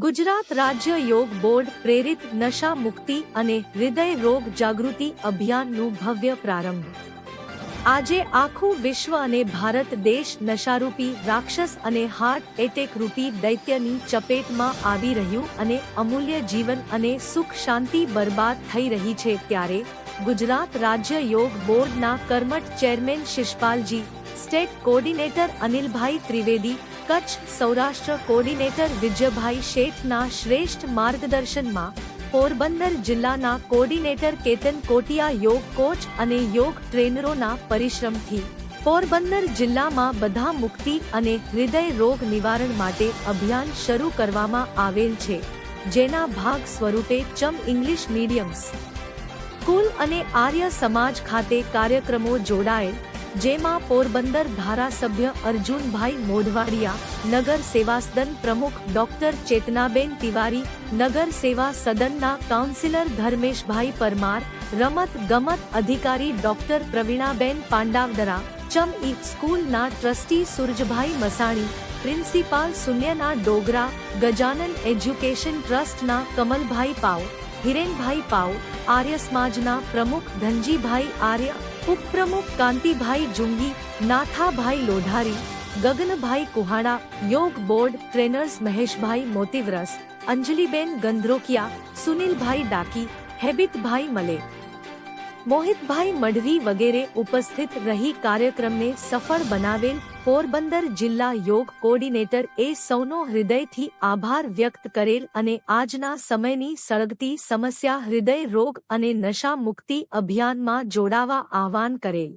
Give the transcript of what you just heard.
ગુજરાત રાજ્ય યોગ બોર્ડ પ્રેરિત નશા મુક્તિ અને હૃદય રોગ જાગૃતિ અભિયાનનું ભવ્ય પ્રારંભ. આજે આખું વિશ્વ અને ભારત દેશ નશારૂપી રાક્ષસ અને હાર્ટ એટેક રૂપી દૈત્યની ચપેટમાં આવી રહ્યું અને અમૂલ્ય જીવન અને સુખ શાંતિ બરબાદ થઈ રહી છે ત્યારે ગુજરાત રાજ્ય યોગ બોર્ડના કર્મઠ chairman શિષપાલજી, state coordinator Anilbhai Trivedi Kutch Saurashtra coordinator Vijaybhai શેઠના શ્રેષ્ઠ માર્ગદર્શનમાં પોરબંદર જિલ્લાના કોર્ડિનેટર કેતન કોટિયા યોગ કોચ અને યોગ ટ્રેનરોના પરિશ્રમથી પોરબંદર જિલ્લામાં બધા મુક્તિ અને હૃદય રોગ નિવારણ માટે અભિયાન શરૂ કરવામાં આવેલ છે, જેના ભાગ સ્વરૂપે ચમ ઇંગ્લિશ મીડિયમ્સ. સ્કૂલ અને આર્ય સમાજ ખાતે કાર્યક્રમો જોડાયેલ જેમાં પોરબંદર ધારાસભ્ય અર્જુનભાઈ મોઢવાડિયા, નગર સેવા સદન પ્રમુખ ડોક્ટર ચેતનાબેન તિવારી, નગર સેવા સદનના કાઉન્સિલર ધર્મેશભાઈ પરમાર, રમત ગમત અધિકારી ડોક્ટર પ્રવીણાબેન પાંડાવદરા, ચમ ઈ સ્કૂલના ટ્રસ્ટી સુરજભાઈ મસાણી, પ્રિન્સિપાલ શૂન્યના ડોગરા, ગજાનન એજ્યુકેશન ટ્રસ્ટના કમલભાઈ પાવ હિરેનભાઈ પાવ આર્ય સમાજના પ્રમુખ ધનજીભાઈ આર્ય ઉપપ્રમુખ કાંતિભાઈ જુંગી નાથાભાઈ લોઢારી ગગનભાઈ કુહાડા યોગ બોર્ડ ટ્રેનર્સ મહેશભાઈ મોતીવ્રસ અંજલિબેન ગંધ્રોકિયા સુનિલભાઈ ડાકી હેબિતભાઈ મલે મોહિતભાઈ મઢવી વગેરે ઉપસ્થિત રહી કાર્યક્રમને સફળ બનાવેલ પોરબંદર જિલ્લા યોગ કોર્ડિનેટર એ સૌનો હૃદયથી આભાર વ્યક્ત કરેલ અને આજના સમયની સળગતી સમસ્યા હૃદય રોગ અને નશા મુક્તિ અભિયાનમાં જોડાવા આહવાન કરેલ.